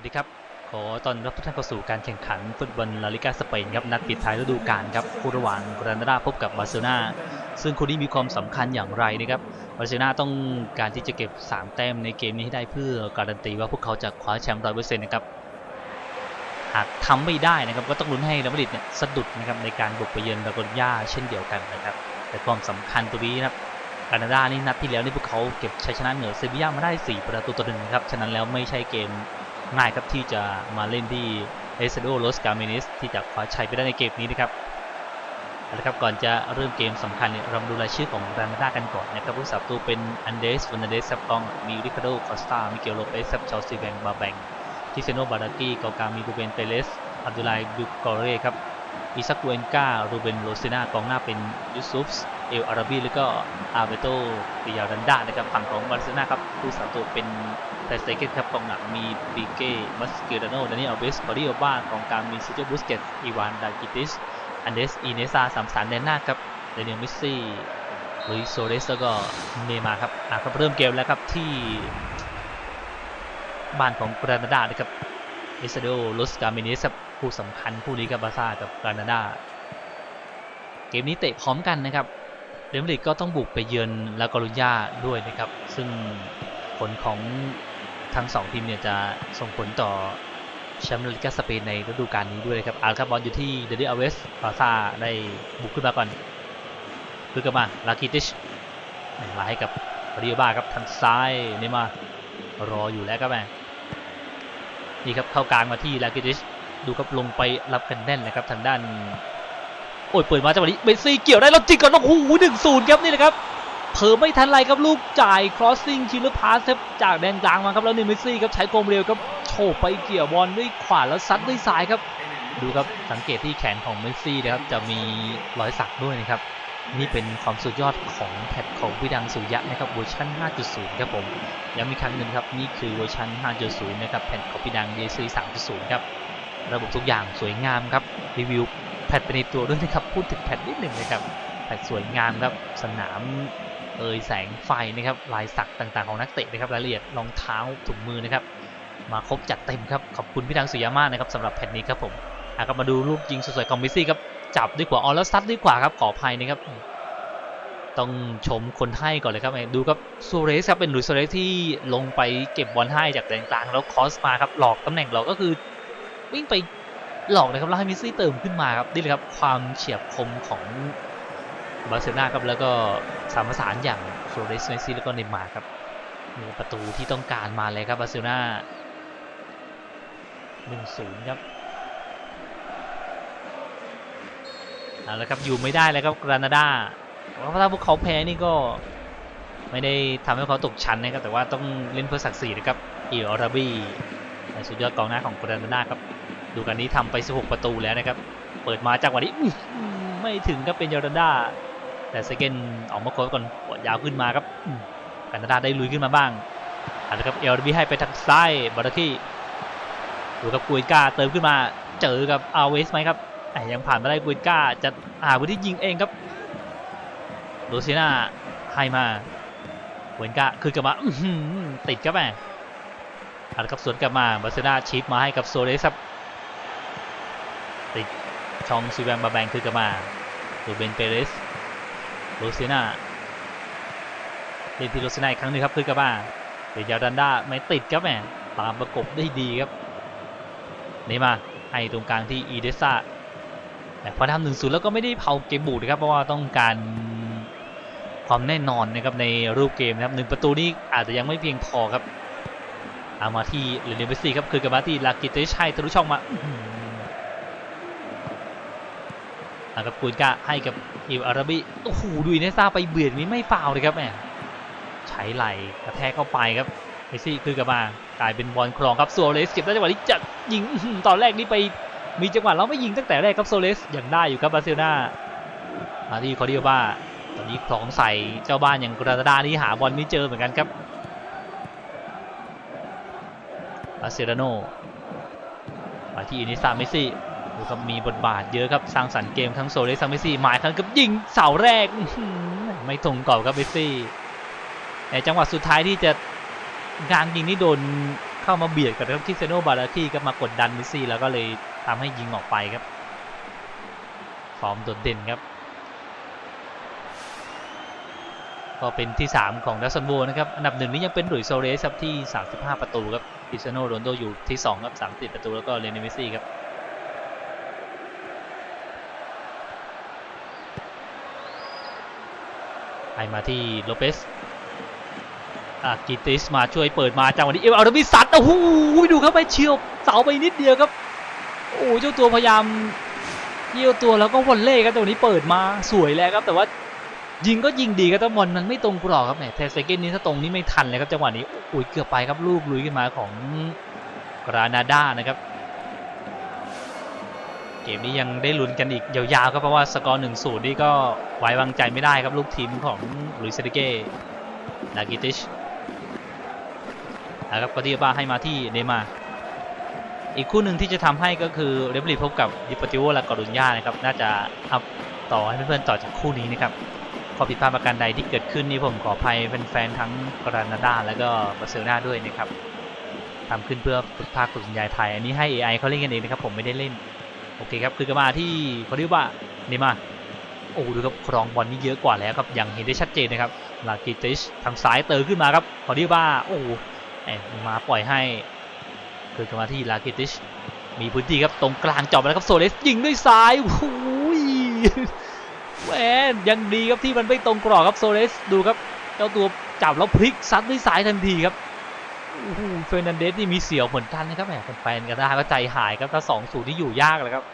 วัสดีครับ ขอตอนรับทุกท่านเข้าสู่การแข่งขันฟุตบอลลาลิกาสเปนครับนัดปิดท้ายฤดูกาลครับคู่ระหว่างกรานาดาพบกับบาร์เซโลนาซึ่งคู่นี้มีความสำคัญอย่างไรนะครับบาร์เซโลนาต้องการที่จะเก็บ 3 แต้มในเกมนี้ให้ได้เพื่อการันตีว่าพวกเขาจะคว้าแชมป์ร้อยเปอร์เซ็นต์นะครับหากทำไม่ได้นะครับก็ต้องลุ้นให้เรอัลมาดริดเนี่ยสะดุดนะครับในการบุกไปเยือนลาโกนยาเช่นเดียวกันนะครับแต่ความสำคัญตัวนี้นะครับกานาดานี่นัดที่แล้วนี่พวกเขาเก็บชัยชนะเหนือเซบีย่ามาได้ 4 ประตูต่อหนึ่งนะครับ ฉะนั้นแล้วไม่ใช่เกม ง่ายครับที่จะมาเล่นที่เอสเซโดโรสกาเมนิสที่จะคว้าชัยไปได้ในเกมนี้นะครับเอาละครับก่อนจะเริ่มเกมสำคัญเนี่ยเรามาดูรายชื่อของกานาดากันก่อนนะครับผู้สับตัวเป็นอันเดสวันเดสซับกองมีริคาโดคอสตามิเกลโลเปสซับชอลซีแบงบาแบงทิเซโนบารากี้กอกามีรูเบนเปเลสอับดุลไลดูกอเร่ครับอิซักเวนการูเบนโรเซนากองหน้าเป็นยูซุฟส์ เอลอาราบีแล้วก็อาร์เบโตปิยารันดานะครับฝั่งของบาร์เซโลนาครับผู้สามตัวเป็นไทสเตเกตครับกองหลังมีปิเก้มัสเกรโนดานิเอลเบสคอริโอบ้ากองกลางมีซิโจบุสเกตอีวานดากิติสอันเดสอีเนซาสามสารแดนหน้าครับเดนิเอลมิสซี่ลุยโซเรสแล้วก็เนมาครับอะครับเริ่มเกมแล้วครับที่บ้านของกรานาดานะครับเอสเดโอลสกาเมเนสครับคู่สำคัญคู่นี้กับบาร์ซ่ากับกรานาดาเกมนี้เตะพร้อมกันนะครับ เรอัลมาดริดก็ต้องบุกไปเยือนลากอรุญญาด้วยนะครับ ซึ่งผลของทั้งสองทีมเนี่ยจะส่งผลต่อแชมป์ลาลิกาสเปนในฤดูกาลนี้ด้วยนะครับอาร์ครับบอลอยู่ที่เดนิอาเวสบาร์ซ่าได้บุกขึ้นมาก่อนคือกันมาลาคิติชมาให้กับเรียบ้าครับทางซ้ายเนย์มารออยู่แล้วครับแม่นี่ครับเข้ากลางมาที่ลากิติชดูครับลงไปรับกันแน่นเลยครับทางด้าน โอ้ยเปิดมาจังหวะนี้เมสซี่เกี่ยวได้แล้วจิกก่อนโอ้โหหนึ่งศูนย์ครับนี่แหละครับเผลอไม่ทันไรครับลูกจ่าย crossing ชิลเลอร์พาสครับจากแดนกลางมาครับแล้วนี่เมสซี่ครับใช้ความเร็วครับโฉบไปเกี่ยวบอลด้วยขวาแล้วซัดด้วยซ้ายครับดูครับสังเกตที่แขนของเมสซี่นะครับจะมีรอยสักด้วยนะครับนี่เป็นความสุดยอดของแพทของวิดังสุยะนะครับเวอร์ชัน5.0 ครับผมย้ำอีกครั้งหนึ่งครับนี่คือเวอร์ชัน5.0 นะครับแผ่นของพี่ดัง DC 3.0 ครับระบบทุกอย่างสวยงามครับรีวิว แพทไปในตัวด้วยนะครับ พูดถึงแพทนิดหนึ่งนะครับแพทสวยงามครับสนามเอ่ยแสงไฟนะครับลายสักต่างๆของนักเตะนะครับรายละเอียดรองเท้าถุงมือนะครับ มาครบจัดเต็มครับขอบคุณพี่ดังสุยะมากนะครับสำหรับแผ่นนี้ครับผมอะครับมาดูรูปยิงสวยๆของมสซี่ครับจับด้วยขวาออแล้วซัดด้วยขวาครับขออภัยนะครับต้องชมคนให้ก่อนเลยครับดูครับซูเรสครับเป็นหลุยซูเรสที่ลงไปเก็บบอลให้จากแดนกลางแล้วคอสมาครับหลอกตำแหน่งหลอกก็คือวิ่งไป หลอกเลยครับแล้วให้มิสซี่เติมขึ้นมาครับนี่เลยครับความเฉียบคมของบาร์เซโลนาครับแล้วก็สามประสานอย่างโซเรสเมซี่แล้วก็เนมาร์ครับนี่ประตูที่ต้องการมาเลยครับบาร์เซโลนาหนึ่งศูนย์ครับเอาละครับอยู่ไม่ได้เลยครับกรานาดาเพราะถ้าพวกเขาแพ้นี่ก็ไม่ได้ทำให้เขาตกชั้นนะครับแต่ว่าต้องเล่นเพื่อศักดิ์ศรีนะครับอิลอราบีสุดยอดกองหน้าของกรานาดาครับ ดูกันนี้ทำไป 16 ประตูแล้วนะครับ เปิดมาจากวันนี้ไม่ถึงก็เป็นยอร์ดาแต่เซเกนออกมาโค้ก่อนหัวยาวขึ้นมาครับอื้อกรานาดาได้ลุยขึ้นมาบ้างอาละครับเอลบีให้ไปทางซ้ายบาราคีดูกับกุยกาเติมขึ้นมาเจอกับอาเวสไหมครับยังผ่านมาได้กุยกาจะหาพื้นที่ยิงเองครับโรซิน่าให้มาเหมือนกะคืนกลับมาติดครับแม่อัดกับสวนกลับมาบาร์เซนาชิปมาให้กับโซเลสครับ ช่องซีแบงบาแบงคืนกลับมาดูเบนเปเรสโรซิน่าเล่นที่โรซิน่าอีกครั้งหนึงครับคืนกลับมาเดียร์ดันด้าไม่ติดครับแม่ตามประกบได้ดีครับนี่มาให้ตรงกลางที่อีเดซ่าแต่พอทำหนึ่งศูนย์แล้วก็ไม่ได้เผาเกมบูดครับเพราะว่าต้องการความแน่นอนนะครับในรูปเกมนะครับหนึ่งประตูนี้อาจจะยังไม่เพียงพอครับเอามาที่เรเนเบซี่ครับคือกลับมาที่ลากิเตชัยทะลุช่องมา กับกุนกาให้กับอิวอาราบีโอ้โหดูอินเนซ่าไปเบียดนี้ไม่ฟาเลยครับแหมใช้ไหลกระแทกเข้าไปครับเมซี่คือกลับมากลายเป็นบอลครองครับโซเรสเก็บได้จังหวะนี้จะยิงตอนแรกนี่ไปมีจังหวะเราไม่ยิงตั้งแต่แรกครับโซเลสยังได้อยู่ครับบาร์เซโลนามาที่คอร์ดิโอบ้าตอนนี้คลองใส่เจ้าบ้านอย่างกราตาดานี่หาบอลไม่เจอเหมือนกันครับบาเซโลโนมาที่อินิสาเมซี่ ครับมีบทบาทเยอะครับสร้างสรรค์เกมทั้งโซเลสทั้งเมสซี่หมายครั้งกับยิงเสาแรกไม่ตรงกรอบครับเมสซี่ในจังหวะสุดท้ายที่จะงานยิงนี่โดนเข้ามาเบียดกับคริสเซโนบาราคีก็มากดดันมิสซี่แล้วก็เลยทำให้ยิงออกไปครับฟอร์มโดดเด่นครับ ก็เป็นที่ 3 ของดัสซันโวนะครับ อันดับหนึ่งนี้ยังเป็นหลุยโซเรสครับที่ 35 ประตูครับคริสเซโนโรนโดอยู่ที่2ครับ30 ประตูแล้วก็เลนเมสซี่ครับ ให้มาที่โลเปสอากิติสมาช่วยเปิดมาจังหวะนี้เอลอาร์บิสัตโอ้โหดูครับไปเฉียวเสาไปนิดเดียวครับโอ้เจ้าตัวพยายามเยี่ยวตัวแล้วก็วอลเล่ครับจัวนี้เปิดมาสวยแล้วครับแต่ว่ายิงก็ยิงดีครับแต่บอลมันไม่ตรงกรอบครับแหมเทสเซเกนนี้ถ้าตรงนี้ไม่ทันเลยครับจังหวะนี้โอ้ยเกือบไปครับลูกลุยขึ้นมาของกรานาดานะครับ เกมนี้ยังได้ลุ้นกันอีกยาวๆครับเพราะว่าสกอร์หนึ่งศูนย์นี่ก็ไว้วางใจไม่ได้ครับลูกทีมของลุยเซเดเก้ดากิติชนะครับก็ที่บ้าให้มาที่เนมาร์อีกคู่หนึ่งที่จะทำให้ก็คือเรเบลีพบกับดิปติโวและกอรุญญานะครับน่าจะอัพต่อให้เพื่อนๆต่อจากคู่นี้นะครับข้อผิดพลาดประการใดที่เกิดขึ้นนี่ผมขออภัยแฟนๆทั้งกรานาดาและก็บาร์เซโลนาด้วยนะครับทำขึ้นเพื่อฝึกภาคฝึกบรรยายไทย อันนี้ให้ AI เขาเล่นกันเองนะครับ ผมไม่ได้เล่น โอเคครับ คือกลับมาที่เขาเรียกว่าเนย์มาโอ้ดูครับครองบอลนี่เยอะกว่าแล้วครับอยังเห็นได้ชัดเจนนะครับลากิติชทางซ้ายเติมขึ้นมาครับเขาเรียกว่าโอ้แอบมาปล่อยให้ คือกลับมาที่ลากิติชมีพื้นที่ครับตรงกลางจอบแล้วครับโซเลสยิงด้วยซ้ายโอ้โหแหมยังดีครับที่มันไม่ตรงกรอบครับโซเลสดูครับเจ้าตัวจับแล้วพลิกซัดด้วยซ้ายทันทีครับ เฟรนันเดสนี่มีเสียวเหมือนกันนะครับแหมแฟนกันได้ก็ใจหายครับถ้าสองศูนย์ที่อยู่ยากเลยครับ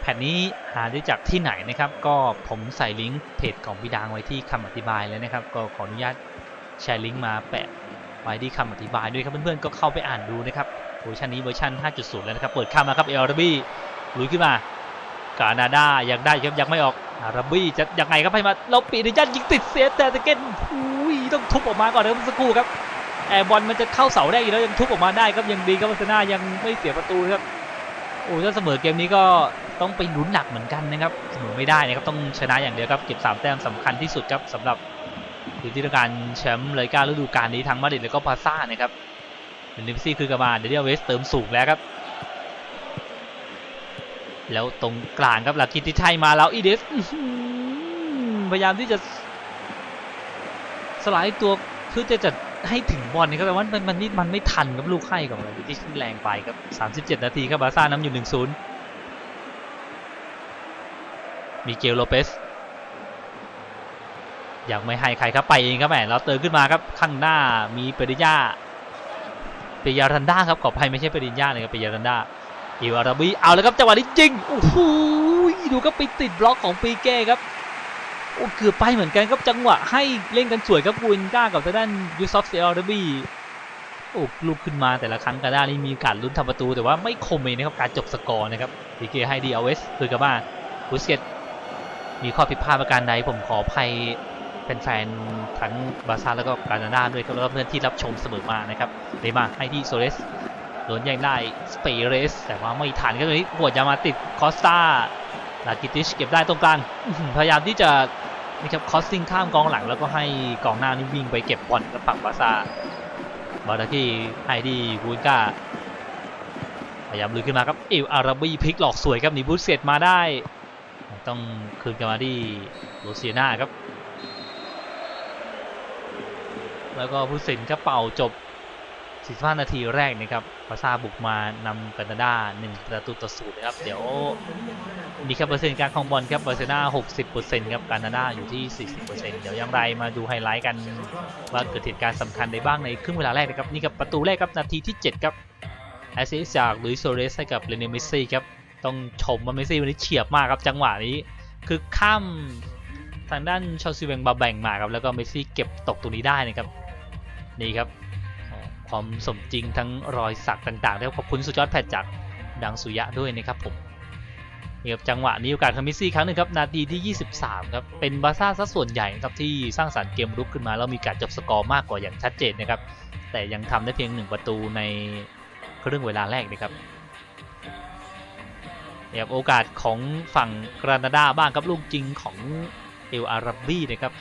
แผ่นนี้หาได้จากที่ไหนนะครับ ก็ผมใส่ลิงก์เพจของพี่ดังไว้ที่คำอธิบายเลยนะครับ ก็ขออนุญาตแชร์ลิงก์มาแปะไว้ที่คำอธิบายด้วยครับเพื่อนๆก็เข้าไปอ่านดูนะครับเวอร์ชันนี้เวอร์ชัน5.0 แล้วนะครับ เปิดข้ามมาครับเอลอร์บี้ลุยขึ้นมากานาดายังได้ครับยังไม่ออก อาราบีจะยังไงครับให้มาเราปีนยันยิงติดเสียแต่ตะเก็นอุ้ยต้องทุบออกมาก่อนนะครับสักครู่ครับแอร์บอลมันจะเข้าเสาได้อยู่แล้วยังทุบออกมาได้ครับยังดีครับวัฒนายังไม่เสียประตูครับโอ้ถ้าเสมอเกมนี้ก็ต้องไปลุ้นหนักเหมือนกันนะครับเสมอไม่ได้นะครับต้องชนะอย่างเดียวครับเก็บ3แต้มสำคัญที่สุดครับสำหรับทีมที่ต้องการแชมป์เลยการฤดูกาลนี้ทั้งมาดริดแล้วก็พาซ่านะครับเดนิฟซี่คือกลับาเดเดียเวสเติมสูงแล้วครับ แล้วตรงกลางครับหลาคิติชัยมาแล้วอีเดสพยายามที่จะสลด์ตัวเพื่อจะจะให้ถึงบอลนะครับแต่ว่ามันมันนี่มันไม่ทันครับลูกให้ของลาคิติชแรงไปครับ 37 นาทีครับบาซ่าน้ำอยู่ 1-0มิเกลโลเปสยังไม่ให้ใครครับไปเองครับแหมเราเติมขึ้นมาครับข้างหน้ามีเปริญญาเปยารันดาครับขออภัยไม่ใช่เปริญญาเลยครับเปยารันดา อิวาราบีเอาแล้วครับจังหวะนี้จริงโอ้โหดูครับไปติดบล็อกของปีเก้ครับโอ้เกือบไปเหมือนกันครับจังหวะให้เล่นกันสวยครับกูนก้ากับทางด้านยูซอฟเซอราบีโอ้ลูกขึ้นมาแต่ละครั้งกาด้านี่มีกาสลุ้นทำประตูแต่ว่าไม่คมเองนะครับการจบสกอร์นะครับปีเก้ให้ดีเอาเวสคือกับมาบุสเกตมีข้อผิดพลาดประการใดผมขออภัยแฟนๆทั้งบาร์ซ่าแล้วก็กานาดาด้วยครับแล้วก็เพื่อนที่รับชมเสมอมานะครับเลยมาให้ที่โซเลส โดนแย่งได้สเปเรสแต่ว่าไม่ทันครับตรงนี้หัวจะมาติดคอสตาลากิติชเก็บได้ตรงกลางพยายามที่จะนะครับคอสซิ่งข้ามกองหลังแล้วก็ให้กองหน้านี่วิ่งไปเก็บบอลกับฝั่งบาซ่าบาร์ที่ให้ดีบูนกาพยายามลุยขึ้นมาครับเอลอาราบีพลิกหลอกสวยครับหนีบูสเซตมาได้ ต้องคืนกลับมาที่โรเซียนาครับ แล้วก็ผู้สินก็เป่าจบ 45 นาทีแรกนะครับ พาซาบุกมานำกานาดา1ประตูต่อศูนย์นะครับ เดี๋ยวนี่ครับเปอร์เซ็นต์การครองบอลครับบาร์เซโลนา60%ครับกานาดาอยู่ที่ 40%เดี๋ยวย่างไรมาดูไฮไลท์กันว่าเกิดเหตุการณ์สำคัญในบ้างในครึ่งเวลาแรกนะครับนี่ครับประตูแรกครับนาทีที่ 7 ครับแอสซิสจากลุยโซเรสให้กับเรเนเมซี่ครับต้องชมว่าเมซี่วันนี้เฉียบมากครับจังหวะนี้คือข้ามทางด้านชอซีเวงบาแบ่งมาครับแล้วก็เมซี่เก็บตกตรงนี้ได้นะครับนี่ครับ ความสมจริงทั้งรอยสักต่างๆแล้วขอบคุณสุดยอดแพทย์จากดังสุยะด้วยนะครับผมนี่ครับจังหวะนี้โอกาสของมสซี่ครั้งหนึ่งครับนาทีที่ 23 ครับเป็นบาร์ซ่าซะส่วนใหญ่ครับที่สร้างสรรค์เกมรุกขึ้นมาแล้วมีการจบสกอร์มากกว่าอย่างชัดเจนนะครับแต่ยังทำได้เพียงหนึ่งประตูในครึ่งเวลาแรกนะครับนะครับโอกาสของฝั่งกรานาดาบ้างครับลูกจริงของเอลอาราบีนะครับ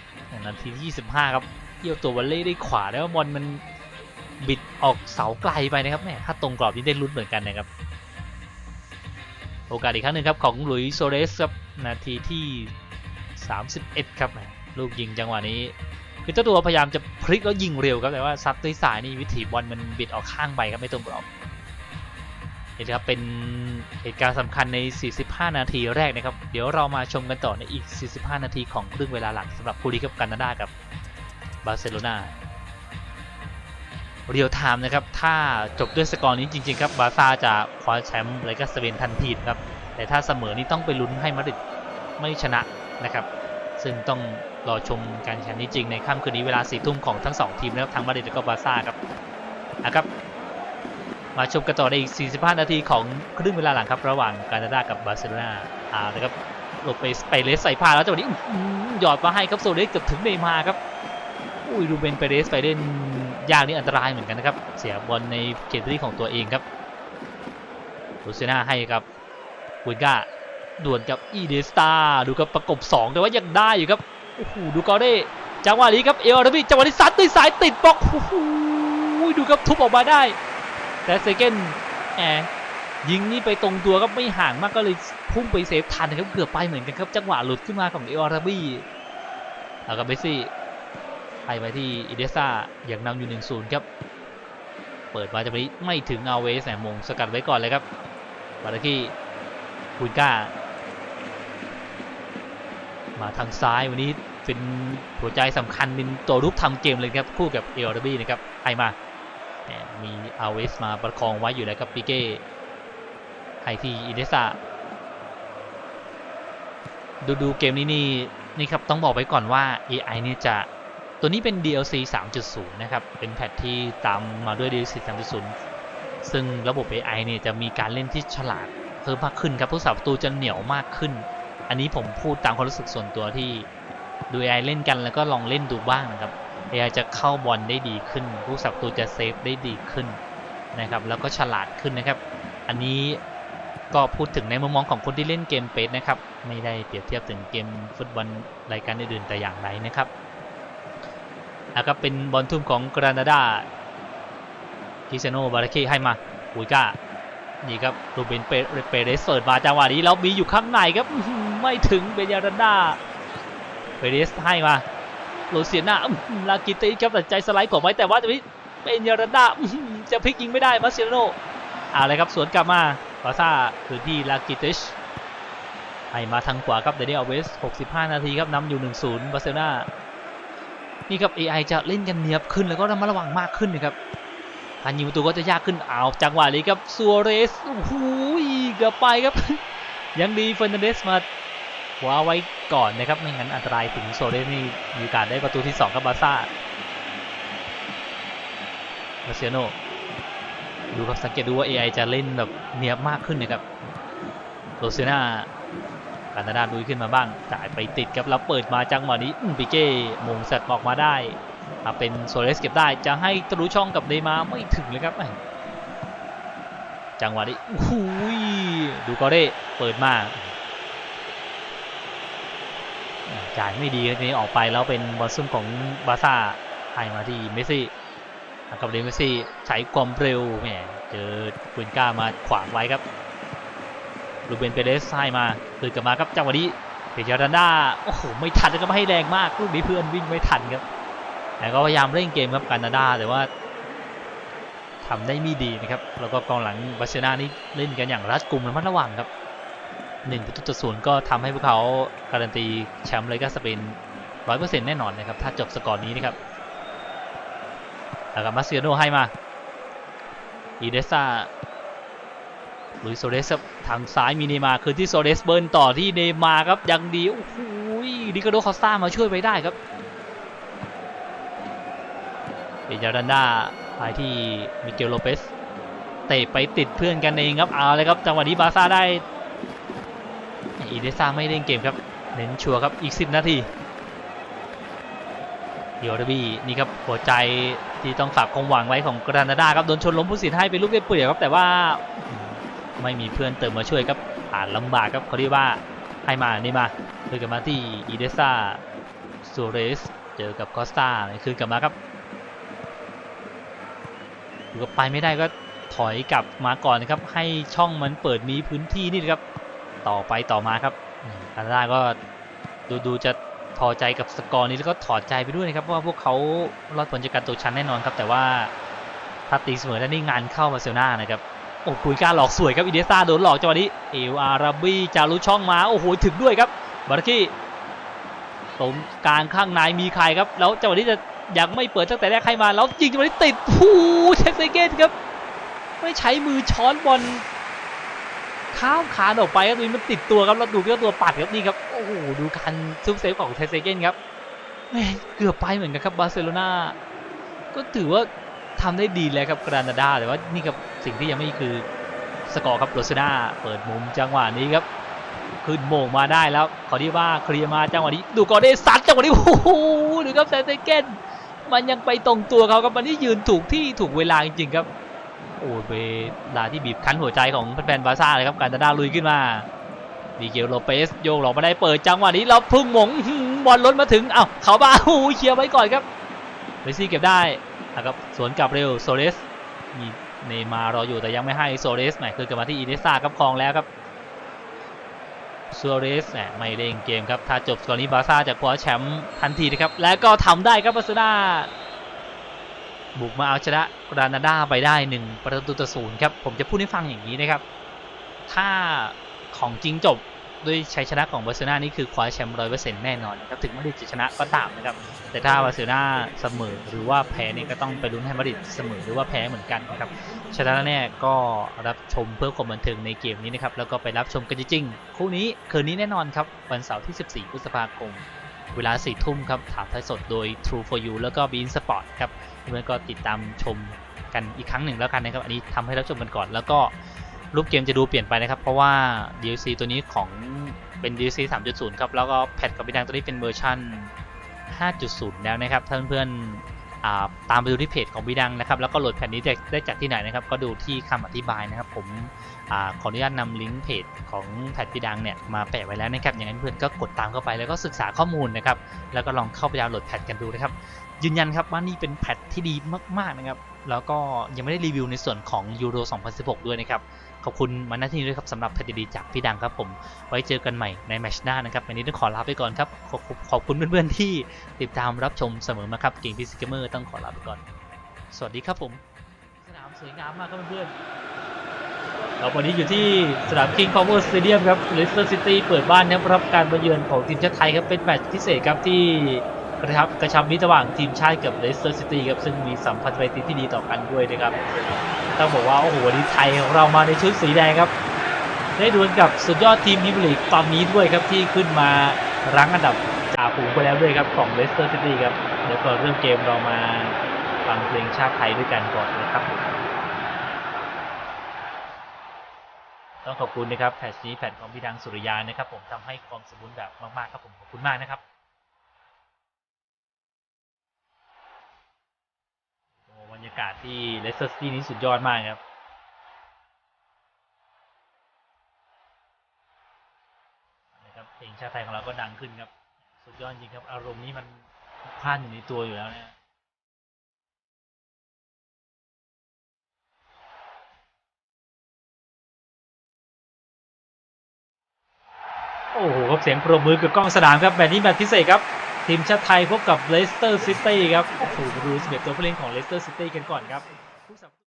นาทีที่ 25 ครับเกี่ยวตัววอลเล่ได้ขวาแล้วบอลมัน บิดออกเสาไกลไปนะครับแม่ถ้าตรงกรอบนี่ได้ลุ้นเหมือนกันนะครับ โอกาสอีกครั้งหนึ่งครับของหลุยส์โซเรสครับนาทีที่ 31 ครับแหมลูกยิงจังหวะนี้ คือเจ้าตัวพยายามจะพลิกแล้วยิงเร็วครับแต่ว่าซัดด้วยสายนี่วิถีบอลมันบิดออกข้างไปครับไม่ตรงกรอบเห็นครับเป็นเหตุการณ์สำคัญใน 45 นาทีแรกนะครับ เดี๋ยวเรามาชมกันต่อในอีก 45 นาทีของครึ่งเวลาหลังสำหรับคู่นี้กับกานาดากับบาร์เซโลนา เรียลไทม์นะครับ ถ้าจบด้วยสกอร์นี้จริง ๆ ครับ บาร์ซ่าจะคว้าแชมป์แลก็สเปนทันทีครับ แต่ถ้าเสมอนี่ต้องไปลุ้นให้มาดริดไม่ชนะนะครับ ซึ่งต้องรอชมการแข่งนี้จริงในค่ำคืนนี้เวลาสี่ทุ่มของทั้งสองทีมนะครับทั้งมาดริดและก็บาร์ซ่าครับนะครับ มาชมกันต่อในอีก 45 นาทีของครึ่งเวลาหลังครับ ระหว่างกานาดากับบาร์เซโลนาอ่านะครับหลบไปไปเลสใส่พาแล้วจังหวะนี้หยอดมาให้ครับโซเลสเกือบถึงเนมาร์ครับอุ้ยดูเบนไปเรสไปเล่น ยากนี่อันตรายเหมือนกันนะครับ เสียบอลในเขตพื้นที่ของตัวเองครับลูเซน่าให้กับกุนก้าด่วนกับอีเดสตาดูกับประกบ 2 แต่ว่ายังได้อยู่ครับโอ้โหดูกอเด้จังหวะนี้ครับเอลอาร์บีจังหวะนี้ซัดด้วยสายติดบล็อกโอ้โหดูครับทุบออกมาได้ แต่เซเกนแหมยิงนี่ไปตรงตัวก็ไม่ห่างมากก็เลยพุ่งไปเซฟทันนะครับเกือบไปเหมือนกันครับจังหวะหลุดขึ้นมาของเอลอาร์บีแล้วก็เบสซี่ ให้ไปที่อีเดสตาอย่างนำอยู่ 1-0 ครับ เปิดมาจะไปไม่ถึงเอาเวสแหมมงสกัดไว้ก่อนเลยครับบารากี้คุยก้า มาทางซ้ายวันนี้เป็นหัวใจสำคัญเป็นตัวรุกทำเกมเลยครับ คู่กับเอลดบี้นะครับให้มาแหมมีอาเวสมาประคองไว้อยู่แล้วครับปิเก้ให้ที่อิเดซ่าดูดูเกมนี้นี่นี่ครับต้องบอกไว้ก่อนว่า AI เนี่ยจะ ตัวนี้เป็น DLC 3.0 นะครับ เป็นแพทที่ตามมาด้วย DLC 3.0 ซึ่งระบบ AI เนี่ยจะมีการเล่นที่ฉลาดเพิ่มมากขึ้นครับผู้สาประตูจะเหนียวมากขึ้น อันนี้ผมพูดตามความรู้สึกส่วนตัวที่ดู AI เล่นกันแล้วก็ลองเล่นดูบ้างนะครับ AI จะเข้าบอลได้ดีขึ้น ผู้สาประตูจะเซฟได้ดีขึ้นนะครับ แล้วก็ฉลาดขึ้นนะครับ อันนี้ก็พูดถึงในมุมมองของคนที่เล่นเกมเปสนะครับ ไม่ได้เปรียบเทียบถึงเกมฟุตบอลรายการอื่นๆแต่อย่างใดนะครับ แล้วก็เป็นบอลทุ่มของกรานาดาคิเซโนบาราเคให้มาอุยก้านี่ครับรูเบนเปเรสเปิดมาจังหวะนี้แล้วมีอยู่ข้างในครับไม่ถึงเบนยารันดาเปเรสให้มาโรเซียนาลากิติครับตัดใจสไลด์ก่อไว้แต่ว่าจะมีเบนยารันดาจะพลิกยิงไม่ได้มาเซโนอะไรครับสวนกลับมาบาซ่าคืนที่ลากิติชให้มาทางขวาครับเดนิเอลเวส65 นาทีครับนำอยู่ 1-0บาร์เซโลนา นี่ครับ AI จะเล่นกันเนียบขึ้นแล้วก็ระมัดระวังมากขึ้นนะครับการยิงประตูก็จะยากขึ้นเอาจังหวะนี้ครับซัวเรสโอ้โหเกือบไปครับ ยังดีเฟอร์นันเดสมาคว้าไว้ก่อนนะครับไม่งั้นอันตรายถึงโซเรสนี่มีโอกาสได้ประตูที่2กับบาซ่ามาเซียโนดูครับสังเกตดูว่า AI จะเล่นแบบเนียบมากขึ้นนะครับโรเซน่า การนาดาดุยขึ้นมาบ้างจ่ายไปติดครับแล้วเปิดมาจังหวะนี้ปิเก้มงสัตว์ออกมาได้ถ้าเป็นโซเลสเก็บได้จะให้ทะลุช่องกับเนมาร์ไม่ถึงเลยครับจังหวะนี้โอ้โหยดูกอเร่เปิดมาจ่ายไม่ดีนี้ออกไปแล้วเป็นบอลซุ่มของบาร์ซ่าให้มาที่เมสซี่กับเดนเมสซี่ใช้ความเร็วแหมเจอควินก้ามาขวางไว้ครับ ลูเบนเปเรสให้มาคืนกลับมาครับจังหวะนี้เปยารันดาโอ้โหไม่ทันแล้วก็ไม่ให้แรงมากลูกนี้เพื่อนวิ่งไม่ทันครับแต่ก็พยายามเร่งเกมครับกานาดาแต่ว่าทำได้ไม่ดีนะครับแล้วก็กองหลังบาร์เซโลนานี่เล่นกันอย่างรัดกุมระมัดระวังครับหนึ่งประตูต่อศูนย์ก็ทำให้พวกเขาการันตีแชมป์เลยก็สเปนร้อยเปอร์เซ็นต์แน่นอนนะครับถ้าจบสกอร์นี้นะครับแล้วก็มาเซียโนให้มาอีเดซ่า ลุยโซเรสทางซ้ายมีเนมาร์คืนที่โซเรสเบิร์นต่อที่เนมาร์ครับยังดีโอ้โหดิคาโดคอสตามาช่วยไว้ได้ครับเอจารันดาไปที่มิเกลโลเปสเตะไปติดเพื่อนกันเองครับเอาเลยครับจังหวะนี้บาร์ซ่าได้อีเดซ่าไม่เล่นเกมครับเน้นชัวร์ครับอีก 10 นาทีเดียวดบีนี่ครับหัวใจที่ต้องฝากความหวังไว้ของกรานาดาครับโดนชนล้มผู้สินให้เป็นลูกได้เปรียบครับแต่ว่า ไม่มีเพื่อนเติมมาช่วยครับผ่านลำบากครับเขาเรียกว่าให้มานี่มาเลยกลับมาที่อีเดซ่าโซเรสเจอกับคอสตาคืนกลับมาครับดูกับไปไม่ได้ก็ถอยกลับมาก่อนนะครับ ให้ช่องมันเปิดมีพื้นที่นี่นครับ ต่อไปต่อมาครับคานาดาก็ดูดูจะพอใจกับสกอร์นี้แล้วก็ถอดใจไปด้วยนะครับว่าพวกเขารอดผลจากการตกชั้นแน่นอนครับ แต่ว่าถ้าตีเสมอได้นี่งานเข้ามาเซลนานะครับ โอ้คุยการหลอกสวยครับอีเดซ่าโดนหลอกจังหวะนี้เอลอาราบีจารุช่องมาโอ้โหถึงด้วยครับบาร์กี้ตรงกลางข้างในมีใครครับ แล้วจังหวะนี้จะยังไม่เปิดตั้งแต่แรกใครมาแล้วยิงจังหวะนี้ติดหูเชฟเซเกนครับ ไม่ใช้มือช้อนบอลข้ามคาออกไปครับตรงนี้มันติดตัวครับแล้วดูเจ้าตัวปัดครับนี่ครับโอ้โหดูการซุปเซฟของเทเซเกนครับเกือบไปเหมือนกันครับบาร์เซโลนาก็ถือว่า ทำได้ดีแล้วครับกรานาดาแต่ว่านี่ครับสิ่งที่ยังไม่คือสกอร์ครับโรซนาเปิดมุมจังหวะนี้ครับขึ้นโมงมาได้แล้วขอที่ว่าเคลียร์มาจังหวะนี้ ดูกอได้ซัดจังหวะนี้โอ้โหดูครับแซนเตเกนมันยังไปตรงตัวเขาครับมันนี่ยืนถูกที่ถูกเวลาจริงๆครับโอ้เวลาที่บีบคั้นหัวใจของแฟนบาร์ซ่าเลยครับกานาดาลุยขึ้นมาดีเกลโลเปสโยกหลอกมาได้เปิดจังหวะนี้แล้วพุ่งหมงบอลล้นมาถึงเอ้าเขาบ้าโอ้เคลียร์ไว้ก่อนครับเมซี่เก็บได้ นะครับสวนกลับเร็วโซเรสมีเนมารออยู่แต่ยังไม่ให้โซเรสแหมคือกลับมาที่อีเนสซาครับครองแล้วครับโซเรสแหมไม่เล่นเกมครับถ้าจบสกอร์นี้บาร์ซ่าจะคว้าแชมป์ทันทีนะครับและก็ทำได้ครับบาร์ซโลนาบุกมาเอาชนะกรานาดาไปได้1ประตูต่อศูนย์ครับผมจะพูดให้ฟังอย่างนี้นะครับ ถ้าของจริงจบ ด้วยชัยชนะของบาร์เซโลนานี่คือคว้าแชมป์ร้อยเปอร์เซ็นต์แน่นอนนะครับถึงมาดริดจะชนะก็ตามนะครับแต่ถ้าบาร์เซโลนาเสมอหรือว่าแพ้เนี่ยก็ต้องไปลุ้นให้มาดริดเสมอหรือว่าแพ้เหมือนกันนะครับฉะนั้นแน่ก็รับชมเพื่อความบันเทิงในเกมนี้นะครับแล้วก็ไปรับชมกันจริงๆคู่นี้คืนนี้แน่นอนครับวันเสาร์ที่ 14 พฤษภาคม เวลา4ทุ่มครับถ่ายทอดสดโดย True for You แล้วก็ Bein Sport ครับเพื่อนก็ติดตามชมกันอีกครั้งหนึ่งแล้วกันนะครับอันนี้ทำให้รับชมกันก่อนแล้วก็ รูปเกมจะดูเปลี่ยนไปนะครับ เพราะว่า DLC ตัวนี้ของเป็น DLC 3.0 ครับ แล้วก็แพทกับพิดังตัวนี้เป็นเวอร์ชัน5.0 แล้วนะครับถ้าเพื่อนอ่าตามไปดูที่เพจของบิดังนะครับ แล้วก็โหลดแผ่นนี้ได้จากที่ไหนนะครับ ก็ดูที่คำอธิบายนะครับ ผมอขออนุญาตนำลิงก์เพจของแพทบิดังเนี่ยมาแปะไว้แล้วนะครับอย่างนั้นเพื่อนก็กดตามเข้าไปแล้วก็ศึกษาข้อมูลนะครับ แล้วก็ลองเข้าไปดาวน์โหลดแพทกันดูนะครับ ยืนยันครับว่านี่เป็นแพทที่ดีมากๆนะครับ แล้วก็ยังไม่ได้รีวิวในส่วนของยูโร2016 ด้วยนะครับ ขอบคุณมาณที่นี้ด้วยครับสำหรับแพทดีๆจากพี่ดังครับผม ไว้เจอกันใหม่ในแมตช์หน้านะครับวันนี้ต้องขอลาไปก่อนครับขอบขอบคุณเพื่อนๆที่ติดตามรับชมเสมอมาครับเก่งพิซิกเมอร์ต้องขอลาไปก่อน สวัสดีครับผม สนามสวยงามมากครับเพื่อนๆเราวันนี้อยู่ที่สนาม King Power Stadium ครับ Leicester City เปิดบ้านนะครับรับการมาเยือนของทีมชาติไทยครับเป็นแมตช์พิเศษครับที่กระชับกระชับมิตรระหว่างทีมชาติกับ Leicester City ครับซึ่งมีสัมพันธ์ไมตรีที่ดีต่อกันด้วยนะครับ ต้องบอกว่าโอ้โหวันนี้ไทยของเรามาในชุดสีแดงครับ ได้ดวลกับสุดยอดทีมพรีเมียร์ลีกตอนนี้ด้วยครับที่ขึ้นมารั้งอันดับจ่าฝูงไปแล้วด้วยครับของเลสเตอร์ซิตี้ครับเดี๋ยวก่อนเริ่มเกมเรามาฟังเพลงชาติไทยด้วยกันก่อนนะครับต้องขอบคุณนะครับแพทชนี้แพทของพี่ดังสุริยานะครับ ผมทำให้ความสมบูรณ์แบบมากๆครับผมขอบคุณมากนะครับากาศที่เลสเตอร์ซิตี้นี้สุดยอดมากครับนะครับเพลงชาติไทยของเราก็ดังขึ้นครับ สุดยอดจริงครับ อารมณ์นี้มันพลาดอยู่ในตัวอยู่แล้วเนี่ยโอ้โหครับเสียงปรบมือกับกล้องสนามครับแบบนี้แบบพิเศษครับ ทีมชาติไทยพบกับเลสเตอร์ซิตี้ครับโอ้โหมาดู11ตัวผู้เล่นของเลสเตอร์ซิตี้กันก่อนครับ